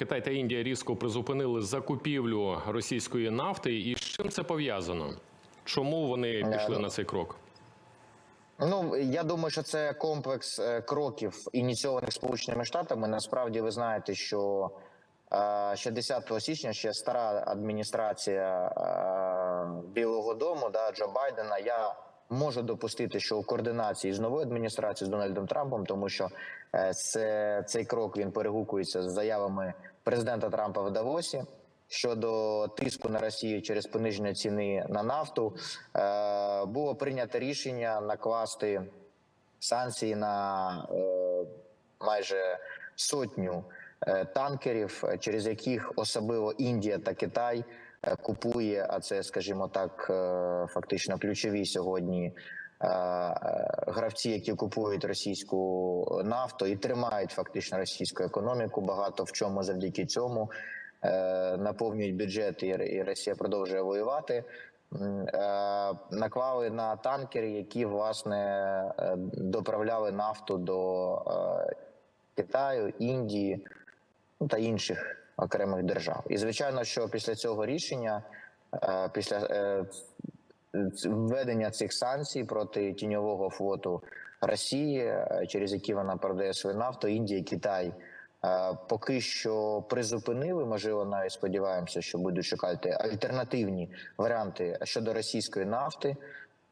Китай та Індія різко призупинили закупівлю російської нафти. І з чим це пов'язано? Чому вони пішли на цей крок? Ну я думаю, що це комплекс е, кроків, ініційованих Сполученими Штатами. Насправді, ви знаєте, що е, ще 10 січня ще стара адміністрація е, Білого Дому, да, Джо Байдена. Я можу допустити, що у координації з новою адміністрацією з Дональдом Трампом, тому що е, це, цей крок він перегукується з заявами президента Трампа в Давосі. Щодо тиску на Росію через пониження ціни на нафту е, було прийнято рішення накласти санкції на е, майже сотню е, танкерів, через яких особливо Індія та Китай е, купує. А це, скажімо так, е, фактично ключові сьогодні. Е, е, Гравці, які купують російську нафту і тримають фактично російську економіку, багато в чому завдяки цьому е, наповнюють бюджет, і Росія продовжує воювати. Наклали на танкери, які власне доправляли нафту до Китаю, Індії ну, та інших окремих держав. І звичайно, що після цього рішення, після введення цих санкцій проти тіньового флоту Росії, е, через які вона продає свою нафту, Індія, Китай. е, Поки що призупинили, можливо, навіть сподіваємося, що будуть шукати альтернативні варіанти щодо російської нафти.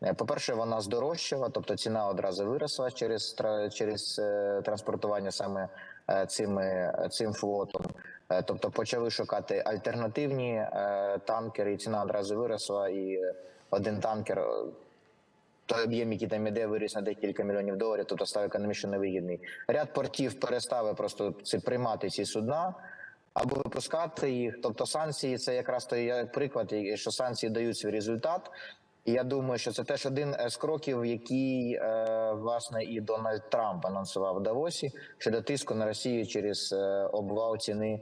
Е, По-перше, вона здорожчала, тобто ціна одразу виросла через через транспортування саме цими цим флотом. Е, Тобто почали шукати альтернативні е, танкери, і ціна одразу виросла, і один танкер. е, той об'єм, який там іде, виріс на декілька мільйонів доларів, тобто став економічно невигідний. Ряд портів перестали просто ці приймати ці судна або випускати їх. Тобто санкції це якраз той приклад, що санкції дають свій результат. І я думаю, що це теж один з кроків, який власне і Дональд Трамп анонсував в Давосі щодо тиску на Росію через обвал ціни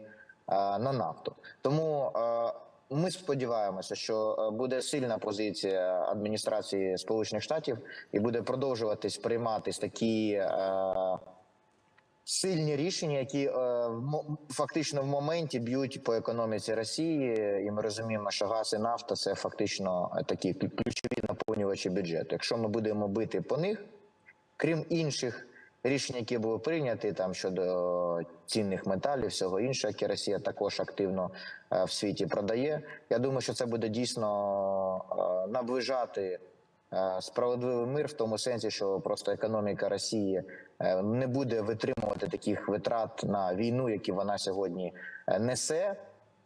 на нафту. Тому е, ми сподіваємося, що е, буде сильна позиція адміністрації Сполучених Штатів і буде продовжуватись прийматись такі. Е, Сильні рішення, які е, фактично в моменті б'ють по економіці Росії, і ми розуміємо, що газ і нафта це фактично е, такі ключові наповнювачі бюджету. Якщо ми будемо бити по них, крім інших рішень, які були прийняті там щодо цінних металів, всього іншого, яке Росія також активно е, в світі продає. Я думаю, що це буде дійсно е, наближати е, справедливий мир в тому сенсі, що просто економіка Росії е, не буде витримувати таких витрат на війну, які вона сьогодні е, несе.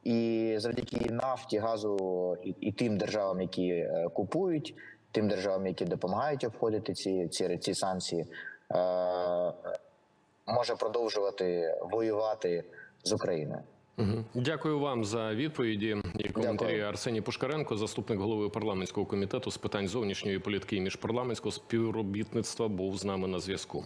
І завдяки нафті, газу і, і тим державам, які е, купують, тим державам, які допомагають обходити ці, ці, ці санкції, е, може продовжувати воювати з Україною. Дякую вам за відповіді і коментарі. Дякую. Арсеній Пушкаренко, заступник голови парламентського комітету з питань зовнішньої політики і міжпарламентського співробітництва, був з нами на зв'язку.